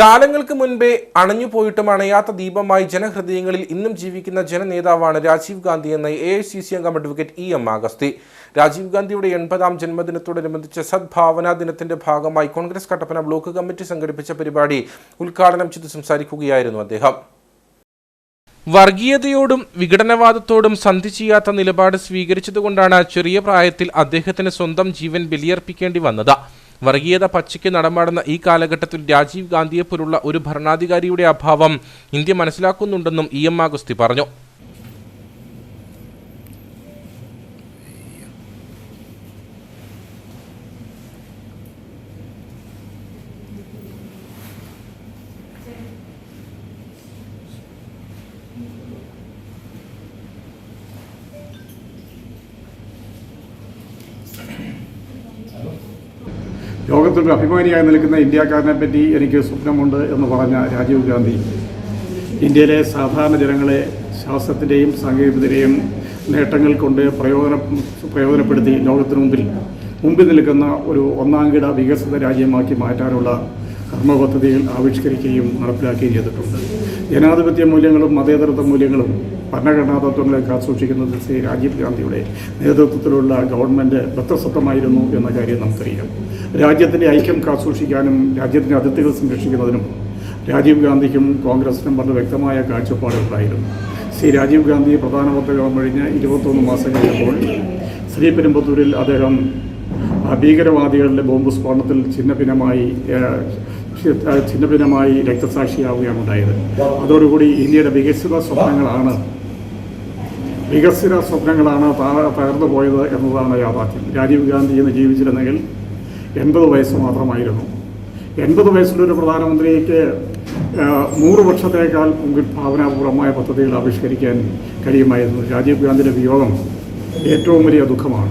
കാലങ്ങൾക്ക് മുൻപേ അണഞ്ഞുപോയിട്ടും അണയാത്ത ദീപമായി ജനഹൃദയങ്ങളിൽ ഇന്നും ജീവിക്കുന്ന ജനനേതാവാണ് രാജീവ് ഗാന്ധി എന്ന എ ഐ സി സി അംഗം advocate E M Agasthi. Rajiv ഗാന്ധിയുടെ എൺപതാം ജന്മദിനത്തോടനുബന്ധിച്ച് സദ്ഭാവനാ ദിനത്തിന്റെ ഭാഗമായി കോൺഗ്രസ് കട്ടപ്പന ബ്ലോക്ക് കമ്മിറ്റി സംഘടിപ്പിച്ച പരിപാടി ഉദ്ഘാടനം ചെയ്ത് സംസാരിക്കുകയായിരുന്നു അദ്ദേഹം. വർഗീയതയോടും വിഘടനവാദത്തോടും സന്ധി ചെയ്യാത്ത നിലപാട് സ്വീകരിച്ചതുകൊണ്ടാണ് ചെറിയ പ്രായത്തിൽ അദ്ദേഹത്തിന് സ്വന്തം ജീവൻ ബലിയർപ്പിക്കേണ്ടി വന്നത്. വർഗീയത പച്ചയ്ക്ക് നടമാടുന്ന ഈ കാലഘട്ടത്തിൽ രാജീവ് ഗാന്ധിയെപ്പോലുള്ള ഒരു ഭരണാധികാരിയുടെ അഭാവം ഇന്ത്യ മനസ്സിലാക്കുന്നുണ്ടെന്നും ഇ എം ആഗുസ്തി പറഞ്ഞു ലോകത്തൊരു അഭിമാനിയായി നിൽക്കുന്ന ഇന്ത്യക്കാരനെ പറ്റി എനിക്ക് സ്വപ്നമുണ്ട് എന്ന് പറഞ്ഞ രാജീവ് ഗാന്ധി ഇന്ത്യയിലെ സാധാരണ ജനങ്ങളെ ശാസ്ത്രത്തിന്റെയും സാങ്കേതികതയുടെയും നേട്ടങ്ങൾ കൊണ്ട് പ്രയോജന പ്രയോജനപ്പെടുത്തി ലോകത്തിനു മുമ്പിൽ മുമ്പിൽ നിൽക്കുന്ന ഒരു ഒന്നാംകിട വികസിത രാജ്യമാക്കി മാറ്റാനുള്ള കർമ്മ പദ്ധതികൾ ആവിഷ്കരിക്കുകയും നടപ്പിലാക്കുകയും ചെയ്തിട്ടുണ്ട്. ജനാധിപത്യ മൂല്യങ്ങളും മതേതരത്വ മൂല്യങ്ങളും ഭരണഘടനാ തത്വങ്ങളെ കാത്തുസൂക്ഷിക്കുന്നതിൽ ശ്രീ രാജീവ് ഗാന്ധിയുടെ നേതൃത്വത്തിലുള്ള ഗവൺമെന്റ് ബദ്ധസത്തമായിരുന്നു എന്ന കാര്യം നമുക്കറിയാം. രാജ്യത്തിന്റെ ഐക്യം കാത്തുസൂക്ഷിക്കാനും രാജ്യത്തിന്റെ അതിർത്തികൾ സംരക്ഷിക്കുന്നതിനും രാജീവ് ഗാന്ധിക്കും കോൺഗ്രസിനും വളരെ വ്യക്തമായ കാഴ്ചപ്പാടുകളായിരുന്നു. ശ്രീ രാജീവ് ഗാന്ധി പ്രധാനമന്ത്രിയാകാൻ കഴിഞ്ഞ് ഇരുപത്തൊന്ന് മാസം കഴിഞ്ഞപ്പോൾ ശ്രീപെരുമ്പത്തൂരിൽ അദ്ദേഹം ആ ഭീകരവാദികളുടെ ബോംബ് സ്ഫോടനത്തിൽ ഛിന്നഭിന്നമായി ഛിന്നഭിന്നമായി രക്തസാക്ഷിയാവുകയാണ് ഉണ്ടായത്. അതോടുകൂടി ഇന്ത്യയുടെ വികസിത സ്വപ്നങ്ങളാണ് വികസിത സ്വപ്നങ്ങളാണ് തകർന്നു പോയത് എന്നതാണ് യാഥാർത്ഥ്യം. രാജീവ് ഗാന്ധി ഇന്ന് ജീവിച്ചിരുന്നെങ്കിൽ എൺപത് വയസ്സ് മാത്രമായിരുന്നു. എൺപത് വയസ്സിലൊരു പ്രധാനമന്ത്രിക്ക് നൂറ് വർഷത്തേക്കാൾ ഭാവനാപൂർവമായ പദ്ധതികൾ ആവിഷ്കരിക്കാൻ കഴിയുമായിരുന്നു. രാജീവ് ഗാന്ധിയുടെ വിയോഗം ഏറ്റവും വലിയ ദുഃഖമാണ്.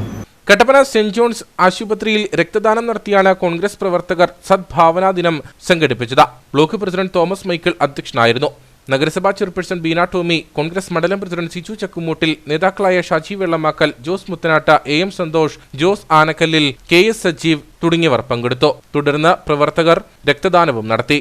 കട്ടപ്പന സെന്റ് ജോൺസ് ആശുപത്രിയിൽ രക്തദാനം നടത്തിയാണ് കോൺഗ്രസ് പ്രവർത്തകർ സദ്ഭാവനാ ദിനം സംഘടിപ്പിച്ചത്. ബ്ലോക്ക് പ്രസിഡന്റ് തോമസ് മൈക്കിൾ അധ്യക്ഷനായിരുന്നു. നഗരസഭാ ചെയർപേഴ്സൺ ബീന ടോമി കോൺഗ്രസ് മണ്ഡലം പ്രസിഡന്റ് സിജു ചക്കുമൂട്ടിൽ നേതാക്കളായ Shaji Vellamakkal Jose Muthanatt A M Santhosh Jose Anakkallil K S Sajeev തുടങ്ങിയവർ പങ്കെടുത്തു. തുടർന്ന് പ്രവർത്തകർ രക്തദാനവും നടത്തി.